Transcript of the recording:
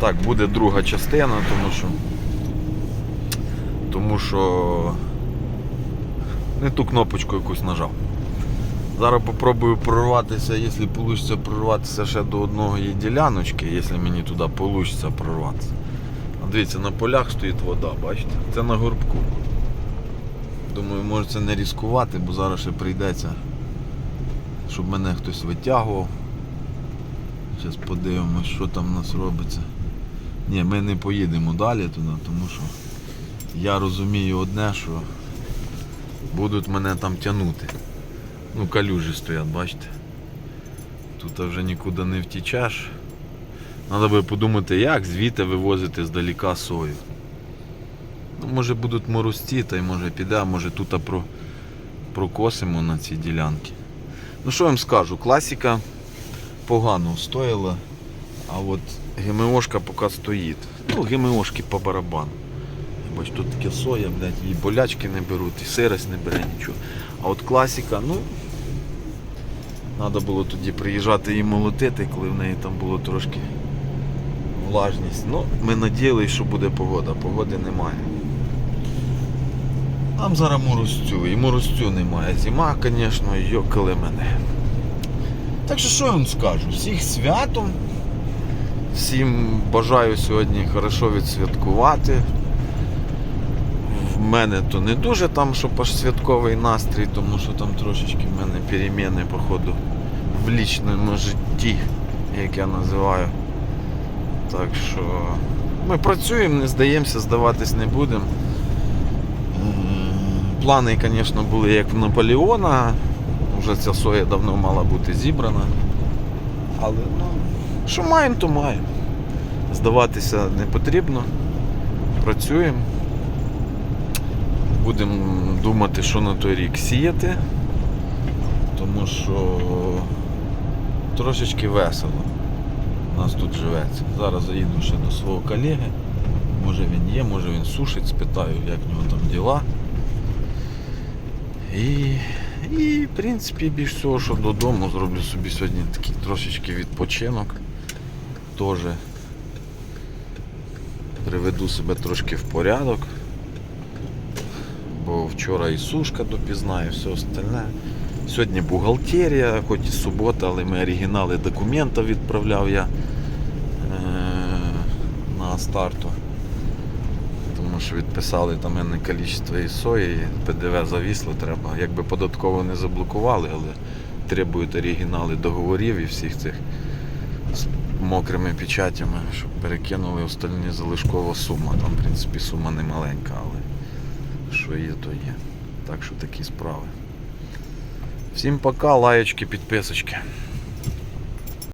Так, буде друга частина, тому що. Тому що не ту кнопочку якусь нажав. Зараз попробую прорватися, якщо вийде прорватися ще до одної діляночки, якщо мені туди вийде прорватися. Дивіться, на полях стоїть вода, бачите? Це на горбку. Думаю, може це не ризикувати, бо зараз ще прийдеться, щоб мене хтось витягував. Зараз подивимось, що там у нас робиться. Ні, ми не поїдемо далі туди, тому що я розумію одне, що будуть мене там тягнути. Ну, калюжі стоять, бачите. Тут вже нікуди не втічеш. Треба би подумати, як звідти вивозити здаліка сою. Ну, може будуть морозці, та й може піде, може тут про, прокосимо на ці ділянки. Ну що я вам скажу, класика погано стоїла, а от ГМОшка поки стоїть. Ну, ГМОшки по барабану. Бач, тут таке соя, блядь, і болячки не беруть, і сирость не бере нічого. А от класика, ну, треба було тоді приїжджати і молотити, коли в неї там було трошки влажність. Ну, ми надіялися, що буде погода, погоди немає. Там зараз морозцю, і морозцю немає. Зима, звісно, йокали мене. Так що що я вам скажу? Всіх святом. Всім бажаю сьогодні хорошо відсвяткувати. В мене то не дуже там, щоб аж святковий настрій, тому що там трошечки в мене переміни, походу, в лічному житті, як я називаю. Так що ми працюємо, не здаємося, здаватись не будемо. Плани, звісно, були як в Наполеона. Вже ця соя давно мала бути зібрана. Але ну, що маємо, то маємо. Здаватися не потрібно. Працюємо. Будемо думати, що на той рік сіяти. Тому що трошечки весело. У нас тут живеться. Зараз заїду ще до свого колеги. Може він є, може він сушить, спитаю, як в нього там діла. І, і в принципі більш всього, що додому зроблю собі сьогодні такий трошечки відпочинок. Теж приведу себе трошки в порядок. Бо вчора і сушка допізна, і все остальне. Сьогодні бухгалтерія, хоч і субота, але ми оригінали документів відправляв я е- на старту. Тому що відписали там мене кількість і сої, і ПДВ завісло треба. Якби податково не заблокували, але требують оригінали договорів і всіх цих мокрими печатями, щоб перекинули остальні залишкова сума. Там, в принципі, сума не маленька, але що є, то є. Так що такі справи. Всім пока, лаєчки, підписочки.